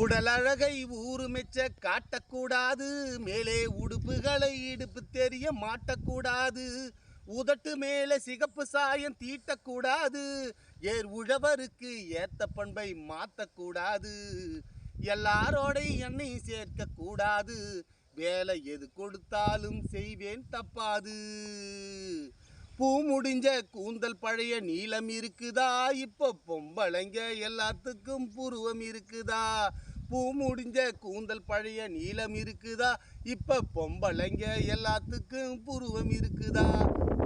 உடலழகை ஊறுமிச்ச காட்டக்கூடாது மேலே உடுப்புகளை இடுப்பு தெரிய மாட்டக்கூடாது உதட்டு மேலே சிகப்பு சாயம் தீட்டக்கூடாது ஏர் உழவருக்கு ஏத்த பண்பை மாற்றக்கூடாது எல்லாரோட எண்ணெய் சேர்க்கக்கூடாது வேலை எது கொடுத்தாலும் செய்வேன் தப்பாது. பூ முடிஞ்ச கூந்தல் பழைய நீளம் இருக்குதா? இப்போ பொம்பளைங்க எல்லாத்துக்கும் புருவம் இருக்குதா? பூ முடிஞ்ச கூந்தல் பழைய நீளம் இருக்குதா? இப்போ பொம்பளைங்க எல்லாத்துக்கும் புருவம் இருக்குதா?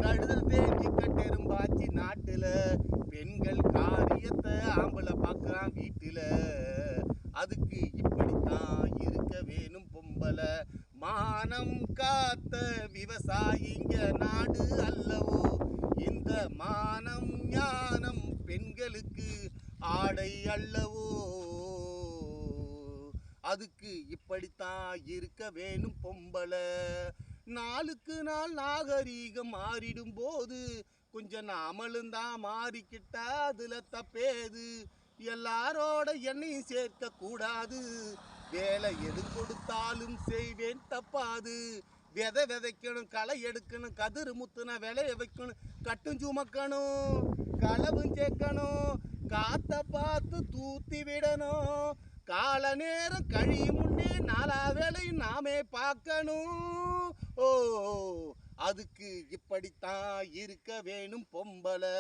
கழுதல் தேஞ்சி கட்டெரும்பாச்சி நாட்டில் பெண்கள் காரியத்தை ஆம்பளை பார்க்குறான் வீட்டில். அதுக்கு இப்படித்தான் இருக்க வேணும் பொம்பளை. மானம் காத்த விவசாயிங்க நாடு அல்லவோ இந்த மானம் ஞானம் பெண்களுக்கு ஆடை அல்லவோ? அதுக்கு இப்படித்தான் இருக்க வேணும் பொம்பளை. நாளுக்கு நாள் நாகரீகம் மாறிடும் போது கொஞ்சம் நாமளும் தான் மாறிக்கிட்டா அதுல தப்பேது எல்லாரோட என்னையும் சேர்க்க கூடாது. வேலை எது கொடுத்தாலும் செய்வேன் தப்பாது. விதை விதைக்கணும் களை எடுக்கணும் கதிர் முத்துன விளைய வைக்கணும் கட்டும் சுமக்கணும் களவும் சேர்க்கணும் காத்த பார்த்து தூத்தி விடணும். கால நேரம் கழியும் முன்னே நாலா வேலையும் நாமே பார்க்கணும். ஓ அதுக்கு இப்படித்தான் இருக்க வேணும் பொம்பளை.